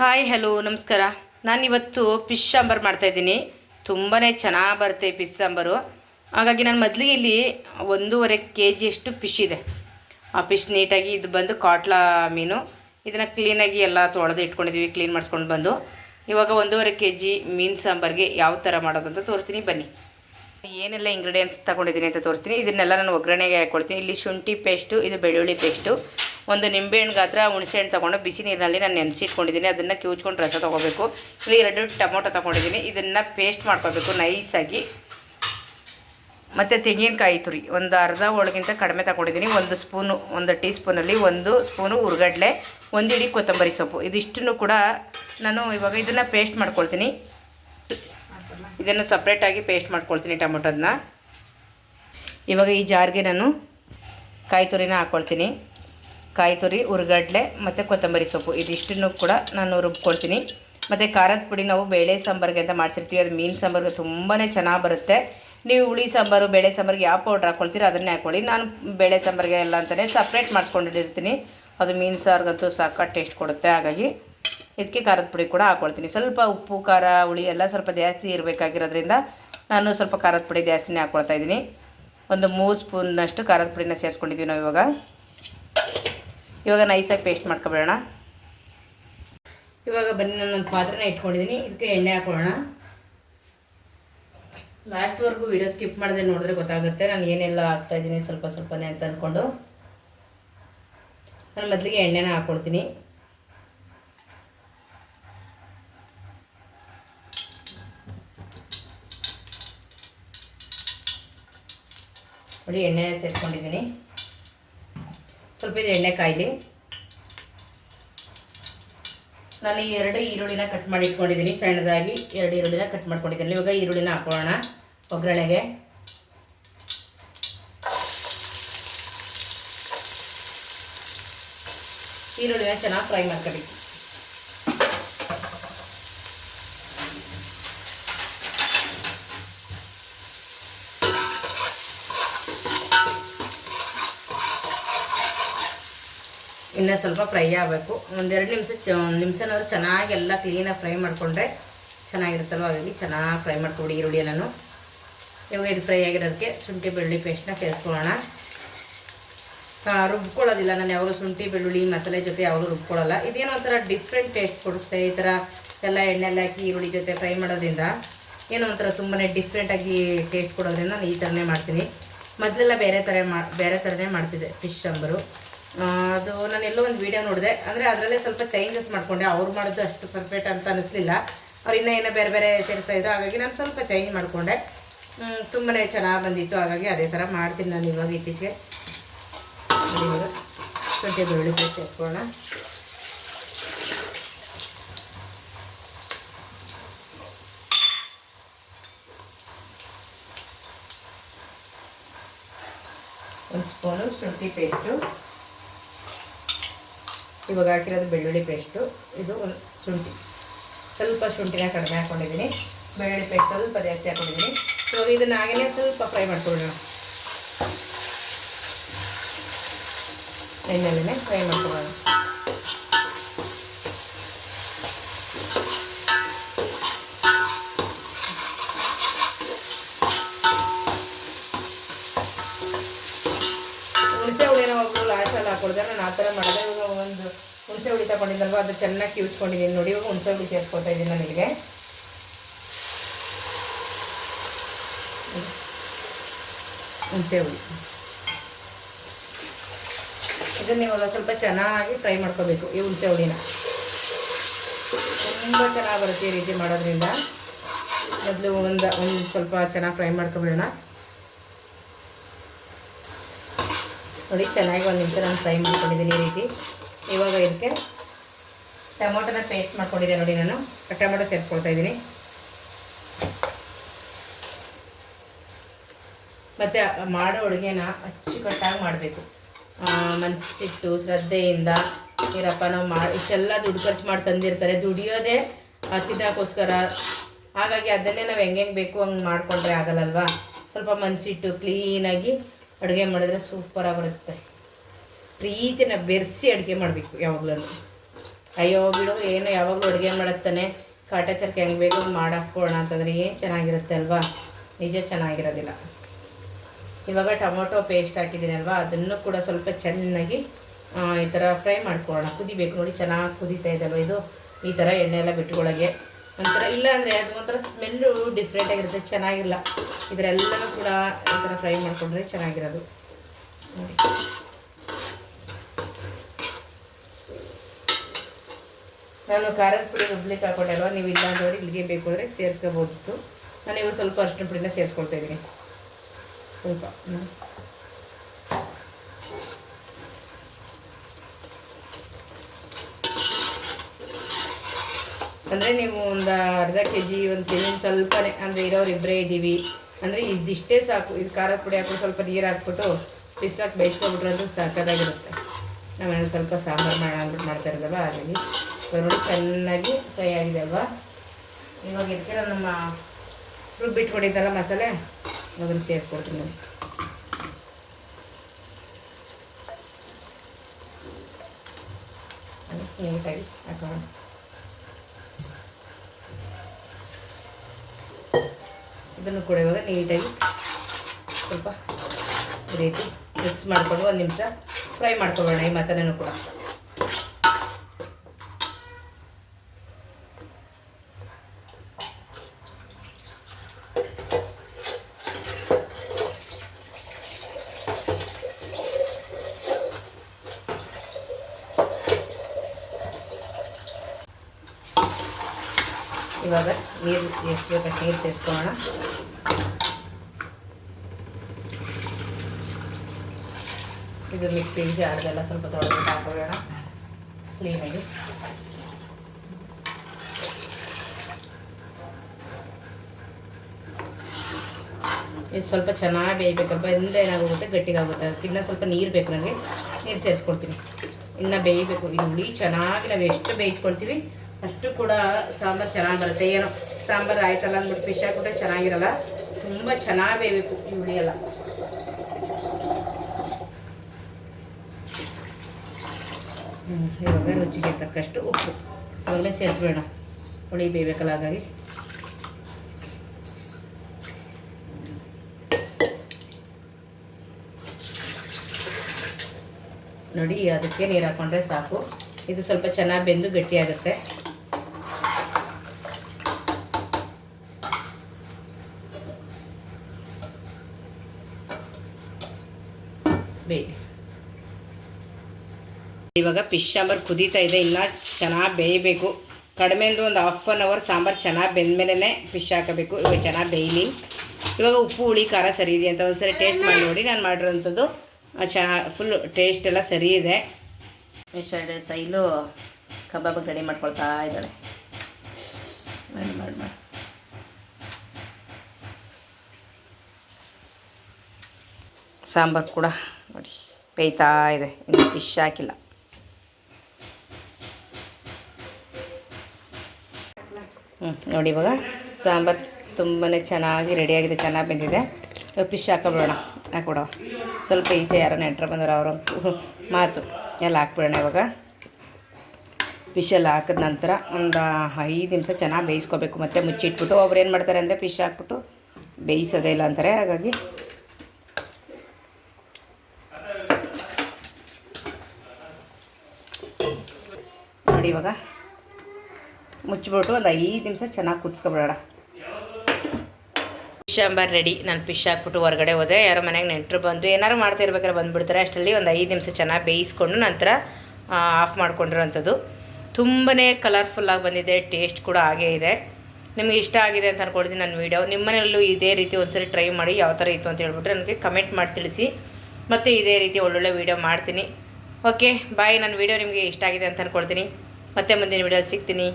Hi, hello, ನಮಸ್ಕಾರ. ನಾನಿವತ್ತು fish sambar ಮಾಡ್ತಾಯಿದ್ದೀನಿ ತುಂಬಾ ಚೆನ್ನಾಗಿ ಬರುತ್ತೆ ಫಿಶ್ ಸಾಂಬಾರು. ಹಾಗಾಗಿ ನಾನು ಮೊದಲಿಗೆ ಇಲ್ಲಿ ಒಂದೂವರೆ ಕೆ ಜಿಯಷ್ಟು ಫಿಶ್ ಇದೆ. ಆ ಫಿಶ್ ನೀಟಾಗಿ ಇದು ಬಂದು ಕಾಟ್ಲಾ ಮೀನು. ಇದನ್ನು ಕ್ಲೀನಾಗಿ ಎಲ್ಲ ತೊಳೆದು ಇಟ್ಕೊಂಡಿದ್ದೀವಿ ಕ್ಲೀನ್ ಮಾಡಿಸ್ಕೊಂಡು ಬಂದು. ಇವಾಗ ಒಂದೂವರೆ ಕೆ ಜಿ ಮೀನು ಸಾಂಬಾರಿಗೆ ಯಾವ ಥರ ಮಾಡೋದು ಅಂತ ತೋರಿಸ್ತೀನಿ. ಬನ್ನಿ. ಏನೆಲ್ಲ ಇಂಗ್ರೀಡಿಯೆಂಟ್ಸ್ ತಗೊಂಡಿದ್ದೀನಿ ಅಂತ ತೋರಿಸ್ತೀನಿ. ಇದನ್ನೆಲ್ಲ ನಾನು ಒಗ್ಗರಣೆಗೆ ಹಾಕ್ಕೊಳ್ತೀನಿ ಇಲ್ಲಿ ಶುಂಠಿ ಪೇಸ್ಟು ಇದು ಬೆಳ್ಳುಳ್ಳಿ ಪೇಸ್ಟು ಒಂದು ನಿಂಬೆಹಣ್ಣು ಗಾತ್ರ ಹುಣಸೆಹಣ್ಣು ತೊಗೊಂಡು ಬಿಸಿ ನೀರಿನಲ್ಲಿ ನಾನು ನೆನೆಸಿಟ್ಕೊಂಡಿದ್ದೀನಿ. ಅದನ್ನು ಕಿವುಚ್ಕೊಂಡು ರಸ ತೊಗೋಬೇಕು. ಇಲ್ಲಿ ಎರಡು ಟೊಮೊಟೊ ತೊಗೊಂಡಿದ್ದೀನಿ. ಇದನ್ನು ಪೇಸ್ಟ್ ಮಾಡ್ಕೋಬೇಕು ನೈಸಾಗಿ ಮತ್ತು ತೆಂಗಿನಕಾಯಿ ತುರಿ. ಒಂದು ಅರ್ಧ ಹೋಳಿಗಿಂತ ಕಡಿಮೆ ತಗೊಂಡಿದ್ದೀನಿ. ಒಂದು ಸ್ಪೂನು ಒಂದು ಟೀ ಸ್ಪೂನಲ್ಲಿ ಒಂದು ಸ್ಪೂನು ಉರ್ಗಡ್ಲೆ ಒಂದು ಇಡೀ ಕೊತ್ತಂಬರಿ ಸೊಪ್ಪು. ಇದಿಷ್ಟನ್ನು ಕೂಡ ನಾನು ಇವಾಗ ಇದನ್ನು ಪೇಸ್ಟ್ ಮಾಡ್ಕೊಳ್ತೀನಿ. ಇದನ್ನು ಸಪ್ರೇಟಾಗಿ ಪೇಸ್ಟ್ ಮಾಡ್ಕೊಳ್ತೀನಿ ಟೊಮೊಟೋದನ್ನ. ಇವಾಗ ಈ ಜಾರ್ಗೆ ನಾನು ಕಾಯಿ ತುರಿನ ಹಾಕ್ಕೊಳ್ತೀನಿ ಕಾಯಿ ತುರಿ, ಉರ್ಗಡ್ಲೆ ಮತ್ತು ಕೊತ್ತಂಬರಿ ಸೊಪ್ಪು. ಇದಿಷ್ಟನ್ನು ಕೂಡ ನಾನು ರುಬ್ಕೊಳ್ತೀನಿ. ಮತ್ತು ಖಾರದ ಪುಡಿ ನಾವು ಬೇಳೆ ಸಾಂಬಾರಿಗೆ ಅಂತ ಮಾಡಿಸಿರ್ತೀವಿ. ಅದು ಮೀನು ಸಾಂಬಾರಿಗೆ ತುಂಬಾ ಚೆನ್ನಾಗಿ ಬರುತ್ತೆ. ನೀವು ಹುಳಿ ಸಾಂಬಾರು, ಬೇಳೆ ಸಾಂಬಾರಿಗೆ ಯಾವ ಪೌಡ್ರ್ ಹಾಕ್ಕೊಳ್ತೀರ ಅದನ್ನೇ ಹಾಕ್ಕೊಳ್ಳಿ ನಾನು ಬೇಳೆ ಸಾಂಬಾರಿಗೆ ಎಲ್ಲ ಅಂತಲೇ ಸಪ್ರೇಟ್ ಮಾಡಿಸ್ಕೊಂಡಿರ್ತೀನಿ. ಅದು ಮೀನು ಸಾರಿಗಂತೂ ಸಾಕಾಗಿ ಟೇಸ್ಟ್ ಕೊಡುತ್ತೆ. ಹಾಗಾಗಿ ಇದಕ್ಕೆ ಖಾರದ ಪುಡಿ ಕೂಡ ಹಾಕ್ಕೊಳ್ತೀನಿ ಸ್ವಲ್ಪ ಉಪ್ಪು, ಖಾರ, ಹುಳಿ ಎಲ್ಲ ಸ್ವಲ್ಪ ಜಾಸ್ತಿ ಇರಬೇಕಾಗಿರೋದ್ರಿಂದ ನಾನು ಸ್ವಲ್ಪ ಖಾರದ ಪುಡಿ ಜಾಸ್ತಿನೇ ಹಾಕ್ಕೊಳ್ತಾ ಇದ್ದೀನಿ. ಒಂದು ಮೂರು ಸ್ಪೂನ್ನಷ್ಟು ಖಾರದ ಪುಡಿನ ಸೇರಿಸ್ಕೊಂಡಿದ್ದೀವಿ ನಾವು ಇವಾಗ. ಇವಾಗ ನೈಸಾಗಿ ಪೇಸ್ಟ್ ಮಾಡ್ಕೊಬೇಡೋಣ. ಇವಾಗ ಬನ್ನಿ, ನಾನು ಒಂದು ಪಾತ್ರೆನ ಇಟ್ಕೊಂಡಿದ್ದೀನಿ ಇದಕ್ಕೆ ಎಣ್ಣೆ ಹಾಕೊಳ್ಳೋಣ ಲಾಸ್ಟ್ವರೆಗೂ ವೀಡಿಯೋ ಸ್ಕಿಪ್ ಮಾಡಿದೆ ನೋಡಿದ್ರೆ ಗೊತ್ತಾಗುತ್ತೆ. ನಾನು ಏನೆಲ್ಲ ಹಾಕ್ತಾಯಿದ್ದೀನಿ ಸ್ವಲ್ಪ ಸ್ವಲ್ಪನೇ ಅಂತ ಅಂದ್ಕೊಂಡು ನಾನು ಮೊದಲಿಗೆ ಎಣ್ಣೆನ ಹಾಕ್ಕೊಳ್ತೀನಿ ನೋಡಿ ಎಣ್ಣೆ ಸೇರಿಸ್ಕೊಂಡಿದ್ದೀನಿ ಸ್ವಲ್ಪ ಇದು ಎಣ್ಣೆ ಕಾಯಿಲಿ. ನಾನು ಈ ಎರಡು ಈರುಳ್ಳಿನ ಕಟ್ ಮಾಡಿ ಇಟ್ಕೊಂಡಿದ್ದೀನಿ ಸಣ್ಣದಾಗಿ ಎರಡು ಈರುಳ್ಳಿನ ಕಟ್ ಮಾಡ್ಕೊಂಡಿದ್ದೀನಿ. ಇವಾಗ ಈರುಳ್ಳಿನ ಹಾಕೊಳ್ಳೋಣ ಒಗ್ಗರಣೆಗೆ. ಈರುಳ್ಳಿನ ಚೆನ್ನಾಗಿ ಫ್ರೈ ಮಾಡ್ಕೋಬೇಕು. ಇನ್ನು ಸ್ವಲ್ಪ ಫ್ರೈ ಆಗಬೇಕು. ಒಂದೆರಡು ನಿಮಿಷ ನಿಮಿಷನಾದ್ರು ಚೆನ್ನಾಗಿ ಎಲ್ಲ ಕ್ಲೀನಾಗಿ ಫ್ರೈ ಮಾಡಿಕೊಂಡ್ರೆ ಚೆನ್ನಾಗಿರುತ್ತಲ್ವ? ಹಾಗಾಗಿ ಚೆನ್ನಾಗಿ ಫ್ರೈ ಮಾಡ್ಕೊಡಿ ಈರುಳ್ಳಿ ಎಲ್ಲನೂ. ಇವಾಗ ಇದು ಫ್ರೈ ಆಗಿರೋದಕ್ಕೆ ಶುಂಠಿ, ಬೆಳ್ಳುಳ್ಳಿ ಪೇಸ್ಟ್ನ ಸೇರಿಸ್ಕೊಳ್ಳೋಣ. ರುಬ್ಕೊಳ್ಳೋದಿಲ್ಲ. ನಾನು ಯಾವಾಗಲೂ ಶುಂಠಿ, ಬೆಳ್ಳುಳ್ಳಿ, ಮಸಾಲೆ ಜೊತೆ ಯಾವಾಗಲೂ ರುಬ್ಕೊಳ್ಳಲ್ಲ. ಇದೇನೋ ಒಂಥರ ಡಿಫ್ರೆಂಟ್ ಟೇಸ್ಟ್ ಕೊಡುತ್ತೆ ಈ ಥರ ಎಲ್ಲ ಎಣ್ಣೆಲ್ಲ ಹಾಕಿ ಈರುಳ್ಳಿ ಜೊತೆ ಫ್ರೈ ಮಾಡೋದ್ರಿಂದ. ಏನೋ ಒಂಥರ ತುಂಬಾ ಡಿಫ್ರೆಂಟಾಗಿ ಟೇಸ್ಟ್ ಕೊಡೋದ್ರಿಂದ ನಾನು ಈ ಥರನೇ ಮಾಡ್ತೀನಿ. ಮೊದಲೆಲ್ಲ ಬೇರೆ ಥರ ಮಾ, ಬೇರೆ ಥರನೇ ಮಾಡ್ತಿದ್ದೆ ಫಿಶ್ ಸಾಂಬಾರು. ಅದು ನಾನು ಎಲ್ಲೋ ಒಂದು ವೀಡಿಯೋ ನೋಡಿದೆ. ಅಂದರೆ ಅದರಲ್ಲೇ ಸ್ವಲ್ಪ ಚೇಂಜಸ್ ಮಾಡಿಕೊಂಡೆ. ಅವ್ರು ಮಾಡೋದು ಅಷ್ಟು ಪರ್ಫೆಕ್ಟ್ ಅಂತ ಅನ್ನಿಸ್ಲಿಲ್ಲ ಅವ್ರು ಇನ್ನೂ ಏನೋ ಬೇರೆ ಬೇರೆ ಸೇರಿಸ್ತಾ ಇದ್ರು. ಹಾಗಾಗಿ ನಾನು ಸ್ವಲ್ಪ ಚೇಂಜ್ ಮಾಡಿಕೊಂಡೆ. ತುಂಬಾ ಚೆನ್ನಾಗಿ ಬಂದಿತ್ತು. ಹಾಗಾಗಿ ಅದೇ ಥರ ಮಾಡ್ತೀನಿ ನಾನು ಇವಾಗ ಇತ್ತೀಚೆಗೆ. ಶುಂಠಿ ಬೆಳ್ಳುಳ್ಳಿ ಪೇಸ್ಟ್ ಒಂದು ಸ್ಪೂನು ಶುಂಠಿ ಪೇಸ್ಟು. ಇವಾಗ ಹಾಕಿರೋದು ಬೆಳ್ಳುಳ್ಳಿ ಪೇಸ್ಟು ಇದು ಶುಂಠಿ. ಸ್ವಲ್ಪ ಶುಂಠಿನ ಕಡಿಮೆ ಹಾಕ್ಕೊಂಡಿದ್ದೀನಿ ಬೆಳ್ಳುಳ್ಳಿ ಪೇಸ್ಟ್ ಸ್ವಲ್ಪ ಜಾಸ್ತಿ ಹಾಕ್ಕೊಂಡಿದ್ದೀನಿ ಸೊ ಇದನ್ನು ಹಾಗೇ ಸ್ವಲ್ಪ ಫ್ರೈ ಮಾಡ್ಕೊಳ್ಳೋಣ. ಎಣ್ಣೆಲ್ಲೇ ಫ್ರೈ ಮಾಡ್ಕೊಳ್ಳೋಣ. ಹುಣಸೆ ಹುಳಿನ ಒಬ್ಬರು ಲಾಸ್ಟಲ್ಲಿ ಹಾಕೊಳ್ದೆ ನಾನು ಆ ಥರ ಮಾಡಿದೆ. ಇವಾಗ ಒಂದು ಹುಣಸೆ ಹುಳಿ ತಗೊಂಡಿದ್ದಲ್ವ ಅದು ಚೆನ್ನಾಗಿ ಕಿವಿಸ್ಕೊಂಡಿದ್ದೀನಿ ನೋಡಿ. ಇವಾಗ ಹುಣಸೆ ಹುಳಿ ಸೇರಿಸ್ಕೊತಾ ಇದ್ದೀನಿ ನನಗೆ ಹುಣಸೆ ಹುಳಿ. ಇದನ್ನ ಇವಾಗ ಸ್ವಲ್ಪ ಚೆನ್ನಾಗಿ ಫ್ರೈ ಮಾಡ್ಕೋಬೇಕು ಈ ಹುಣಸೆ ಹುಳಿನ. ತುಂಬ ಚೆನ್ನಾಗಿ ಬರುತ್ತೆ ಈ ರೀತಿ ಮಾಡೋದ್ರಿಂದ. ಮೊದಲು ಒಂದು ಒಂದು ಸ್ವಲ್ಪ ಚೆನ್ನಾಗಿ ಫ್ರೈ ಮಾಡ್ಕೊಬೇಡೋಣ. ನೋಡಿ, ಚೆನ್ನಾಗಿ ಒಂದು ನಿಮಿಷ ನಾನು ಫ್ರೈ ಮಾಡ್ಕೊಂಡಿದ್ದೀನಿ ಈ ರೀತಿ. ಇವಾಗ ಇದಕ್ಕೆ ಟೊಮೊಟೊನ ಪೇಸ್ಟ್ ಮಾಡ್ಕೊಂಡಿದ್ದೆ ನೋಡಿ ನಾನು. ಟೊಮೊಟೊ ಸೇರಿಸ್ಕೊಳ್ತಾ ಇದ್ದೀನಿ. ಮತ್ತು ಮಾಡೋ ಅಡುಗೆನ ಅಚ್ಚುಕಟ್ಟಾಗಿ ಮಾಡಬೇಕು. ಮನಸ್ಸಿಟ್ಟು ಶ್ರದ್ಧೆಯಿಂದ ಏನಪ್ಪ ನಾವು ಮಾಡಿ ಇಷ್ಟೆಲ್ಲ ದುಡ್ಡು ಖರ್ಚು ಮಾಡಿ ತಂದಿರ್ತಾರೆ. ದುಡಿಯೋದೇ ತಿನ್ನೋಕ್ಕೋಸ್ಕರ. ಹಾಗಾಗಿ ಅದನ್ನೇ ನಾವು ಹೆಂಗೆ ಹೆಂಗೆ ಬೇಕು ಹಂಗೆ ಮಾಡಿಕೊಂಡ್ರೆ ಆಗಲ್ಲಲ್ವಾ? ಸ್ವಲ್ಪ ಮನಸ್ಸಿಟ್ಟು ಕ್ಲೀನಾಗಿ ಅಡುಗೆ ಮಾಡಿದ್ರೆ ಸೂಪರಾಗಿ ಬರುತ್ತೆ ಪ್ರೀತಿನ ಬೆರೆಸಿ ಅಡುಗೆ ಮಾಡಬೇಕು ಯಾವಾಗಲೂ. ಅಯ್ಯೋ, ಬಿಡು, ಏನು ಯಾವಾಗಲೂ ಅಡುಗೆ ಮಾಡುತ್ತಾನೆ. ಕಾಟಾಚಾರಕ್ಕೆ ಹೆಂಗೆ ಬೇಕು ಮಾಡಾಕೋಣ ಅಂತಂದರೆ ಏನು ಚೆನ್ನಾಗಿರುತ್ತೆ ಅಲ್ವಾ? ನಿಜ ಚೆನ್ನಾಗಿರೋದಿಲ್ಲ. ಇವಾಗ ಟೊಮೊಟೊ ಪೇಸ್ಟ್ ಹಾಕಿದ್ದೀನಿ ಅಲ್ವಾ? ಅದನ್ನು ಕೂಡ ಸ್ವಲ್ಪ ಚೆನ್ನಾಗಿ ಈ ಥರ ಫ್ರೈ ಮಾಡ್ಕೊಳ್ಳೋಣ. ಕುದಿಬೇಕು ನೋಡಿ, ಚೆನ್ನಾಗಿ ಕುದೀತಾ ಇದೆ ಅಲ್ವಾ ಇದು? ಈ ಥರ ಎಣ್ಣೆ ಎಲ್ಲ ಬಿಟ್ಕೊಳ್ಳೋಗೆ ಒಂಥರ ಇಲ್ಲ ಅಂದರೆ ಅದು ಒಂಥರ ಸ್ಮೆಲ್ಲು ಡಿಫ್ರೆಂಟ್ ಆಗಿರುತ್ತೆ, ಚೆನ್ನಾಗಿಲ್ಲ. ಇದರೆಲ್ಲನೂ ಕೂಡ ಈ ಥರ ಫ್ರೈ ಮಾಡಿಕೊಂಡ್ರೆ ಚೆನ್ನಾಗಿರೋದು. ನಾನು ಖಾರದ ಪುಡಿ ರುಬ್ಲಿಕ್ಕೆ ಹಾಕೊಂಡೆ ಅಲ್ವಾ ನೀವು ಇಲ್ಲ ಇಲ್ಲಿಗೆ ಬೇಕು ಅಂದರೆ ಸೇರಿಸ್ಕೋಬೋದಿತ್ತು ನಾನು ಇವಾಗ ಸ್ವಲ್ಪ ಅರಿಶಿನ ಪುಡಿನ ಸೇರಿಸ್ಕೊಳ್ತಾ ಇದ್ದೀನಿ. ಸ್ವಲ್ಪ ಅಂದರೆ ನೀವು ಒಂದು ಅರ್ಧ ಕೆ ಜಿ, ಒಂದು ಕೆ ಜಿ ಸ್ವಲ್ಪನೇ, ಅಂದರೆ ಇರೋರು ಇಬ್ಬರೇ ಇದ್ದೀವಿ ಅಂದರೆ ಇದಿಷ್ಟೇ ಸಾಕು. ಇದು ಖಾರದ ಪುಡಿ ಹಾಕ್ಬಿಟ್ಟು ಸ್ವಲ್ಪ ನೀರು ಹಾಕ್ಬಿಟ್ಟು ಬಿಸಾಕಿ ಅದು ಸಾಕಾಗಿರುತ್ತೆ ನಾವೇನು ಸ್ವಲ್ಪ ಸಾಂಬಾರು ಮಾಡೋಣ ಅಂದ್ಬಿಟ್ಟು ಮಾಡ್ತಾ ಇರೋದಲ್ವ ಹಾಗಾಗಿ. ನೋಡಿ, ಚೆನ್ನಾಗಿ ಫ್ರೈ ಆಗಿದೆ ಅಲ್ವಾ? ಇವಾಗ ಇದಕ್ಕೆ ನಮ್ಮ ರುಬ್ಬಿಟ್ಕೊಂಡಿದ್ದಲ್ಲ ಮಸಾಲೆ ಅದನ್ನು ಸೇರಿಸ್ಕೊಡ್ತೀನಿ ನೋಡಿ. ನೀಟಾಗಿ ಹಾಕೋಣ. ಇದನ್ನು ಕೂಡ ಇವಾಗ ನೀಟಾಗಿ ಸ್ವಲ್ಪ ರೀತಿ ಮಿಕ್ಸ್ ಮಾಡಿಕೊಂಡು ಒಂದು ನಿಮಿಷ ಫ್ರೈ ಮಾಡ್ಕೊಳ್ಳೋಣ ಈ ಮಸಾಲೆನೂ ಕೂಡ. ಇವಾಗ ನೀರು ಎಷ್ಟು ಬೇಕಷ್ಟು ನೀರು ಸೇರಿಸ್ಕೊಳ್ಳೋಣ ಇದು ಮಿಕ್ಸಿ ಜಾರ್ದೆಲ್ಲ ಸ್ವಲ್ಪ ತೊಳೆದ್ಬಿಟ್ಟು ಹಾಕೊಳ್ಳೋಣ ಕ್ಲೀನಾಗಿ ಇದು ಸ್ವಲ್ಪ ಚೆನ್ನಾಗಿ ಬೇಯಬೇಕಪ್ಪ ಇಂದ ಏನಾಗೋಗುತ್ತೆ ಗಟ್ಟಿಗಾಗುತ್ತೆ ಅದಕ್ಕೆ ಇನ್ನೂ ಸ್ವಲ್ಪ ನೀರು ಬೇಕು ನನಗೆ ನೀರು ಸೇರಿಸ್ಕೊಳ್ತೀನಿ ಇನ್ನು ಬೇಯಬೇಕು ಇದು ಹುಳಿ ಚೆನ್ನಾಗಿ ನಾವು ಎಷ್ಟು ಬೇಯಿಸ್ಕೊಳ್ತೀವಿ ಅಷ್ಟು ಕೂಡ ಸಾಂಬಾರು ಚೆನ್ನಾಗಿ ಬರುತ್ತೆ. ಏನೋ ಸಾಂಬಾರು ಆಯ್ತಲ್ಲ ಅಂದ್ಬಿಟ್ಟು ಫಿಶ್ ಹಾಕ್ಬಿಟ್ರೆ ಚೆನ್ನಾಗಿರಲ್ಲ. ತುಂಬ ಚೆನ್ನಾಗಿ ಬೇಯಬೇಕು ಹುಳಿಯೆಲ್ಲ. ಇವಾಗ ರುಚಿಗೆ ತಕ್ಕಷ್ಟು ಉಪ್ಪು. ಅವಾಗಲೇ ಸೇರಿಸ್ಬೇಡ ಹುಳಿ ಬೇಯಬೇಕಲ್ಲ, ಹಾಗಾಗಿ. ನೋಡಿ, ಅದಕ್ಕೆ ನೀರು ಹಾಕೊಂಡ್ರೆ ಸಾಕು. ಇದು ಸ್ವಲ್ಪ ಚೆನ್ನಾಗಿ ಬೆಂದು ಗಟ್ಟಿಯಾಗುತ್ತೆ ಬೇಯಿ ಇವಾಗ ಫಿಶ್ ಸಾಂಬಾರು ಕುದೀತಾ ಇದೆ, ಇನ್ನೂ ಚೆನ್ನಾಗಿ ಬೇಯಬೇಕು. ಕಡಿಮೆ ಅಂದರೆ ಒಂದು ಹಾಫ್ ಆನ್ ಅವರ್ ಸಾಂಬಾರು ಚೆನ್ನಾಗಿ ಬೆಂದಮೇಲೆ ಫಿಶ್ ಹಾಕಬೇಕು. ಇವಾಗ ಚೆನ್ನಾಗಿ ಬೇಯಲಿ. ಇವಾಗ ಉಪ್ಪು, ಹುಳಿ, ಖಾರ ಸರಿ ಇದೆ ಅಂತ ಒಂದ್ಸರಿ ಟೇಸ್ಟ್ ಮಾಡಿ ನೋಡಿ ನಾನು ಮಾಡಿರೋಂಥದ್ದು. ಚೆನ್ನಾಗಿ ಫುಲ್ ಟೇಸ್ಟ್ ಎಲ್ಲ ಸರಿ ಇದೆ. ಎಷ್ಟು ಸೈಲು ಕಬಾಬ್ ರೆಡಿ ಮಾಡ್ಕೊಳ್ತಾ ಇದ್ದಾಳೆ. ಮಾಡಿ ಮಾಡಿ ಮಾಡಿ. ಸಾಂಬಾರು ಕೂಡ ನೋಡಿ, ಬೇಯ್ತಾ ಇದೆ. ಇನ್ನು ಫಿಶ್ ಹಾಕಿಲ್ಲ. ನೋಡಿ ಇವಾಗ ಸಾಂಬಾರು ತುಂಬಾ ಚೆನ್ನಾಗಿ ರೆಡಿಯಾಗಿದೆ, ಚೆನ್ನಾಗಿ ಬೆಂದಿದೆ. ಫಿಶ್ ಹಾಕೊಬಿಡೋಣ. ಹಾಕ್ಬಿಡೋ ಸ್ವಲ್ಪ ಈಚೆ ಯಾರೋ ನೆಂಟ್ರ ಬಂದವರು, ಅವರು ಮಾತು ಎಲ್ಲ ಹಾಕ್ಬಿಡೋಣ ಇವಾಗ. ಫಿಶ್ ಎಲ್ಲ ಹಾಕಿದ ನಂತರ ಒಂದು ಐದು ನಿಮಿಷ ಚೆನ್ನಾಗಿ ಬೇಯಿಸ್ಕೋಬೇಕು. ಮತ್ತು ಮುಚ್ಚಿಟ್ಬಿಟ್ಟು ಒಬ್ರು ಏನು ಮಾಡ್ತಾರೆ ಅಂದರೆ ಫಿಶ್ ಹಾಕ್ಬಿಟ್ಟು ಬೇಯಿಸೋದೇ ಇಲ್ಲ ಅಂತಾರೆ. ಹಾಗಾಗಿ ನೋಡಿ ಇವಾಗ ಮುಚ್ಚಿಬಿಟ್ಟು ಒಂದು ಐದು ನಿಮಿಷ ಚೆನ್ನಾಗಿ ಕುದಿಸ್ಕೊಬಿಡೋಣ. ಫಿಶ್ ಅಂಬಾರ್ ರೆಡಿ ನಾನು ಫಿಶ್ ಹಾಕ್ಬಿಟ್ಟು ಹೊರಗಡೆ ಹೋದೆ. ಯಾರೋ ಮನೆಗೆ ನೆಂಟರು ಬಂದು ಏನಾರು ಮಾಡ್ತಾ ಇರ್ಬೇಕಾದ್ರೆ ಬಂದುಬಿಡ್ತಾರೆ. ಅಷ್ಟರಲ್ಲಿ ಒಂದು ಐದು ನಿಮಿಷ ಚೆನ್ನಾಗಿ ಬೇಯಿಸ್ಕೊಂಡು ನಂತರ ಆಫ್ ಮಾಡ್ಕೊಂಡಿರೋವಂಥದ್ದು ತುಂಬಾ ಕಲರ್ಫುಲ್ಲಾಗಿ ಬಂದಿದೆ. ಟೇಸ್ಟ್ ಕೂಡ ಹಾಗೇ ಇದೆ. ನಿಮಗೆ ಇಷ್ಟ ಆಗಿದೆ ಅಂತ ಅನ್ಕೊಡ್ತೀನಿ ನನ್ನ ವೀಡಿಯೋ ನಿಮ್ಮ ಮನೆಯಲ್ಲೂ ಇದೇ ರೀತಿ ಒಂದ್ಸರಿ ಟ್ರೈ ಮಾಡಿ ಯಾವ ಥರ ಇತ್ತು ಅಂತ ಹೇಳ್ಬಿಟ್ರೆ ನನಗೆ ಕಮೆಂಟ್ ಮಾಡಿ ತಿಳಿಸಿ. ಮತ್ತು ಇದೇ ರೀತಿ ಒಳ್ಳೊಳ್ಳೆ ವೀಡಿಯೋ ಮಾಡ್ತೀನಿ. ಓಕೆ ಬಾಯ್ ನನ್ನ ವೀಡಿಯೋ ನಿಮಗೆ ಇಷ್ಟ ಆಗಿದೆ ಅಂತ ಅನ್ಕೊಡ್ತೀನಿ ಮತ್ತೆ ಮುಂದಿನ ವೀಡಿಯೋ ಸಿಗ್ತೀನಿ.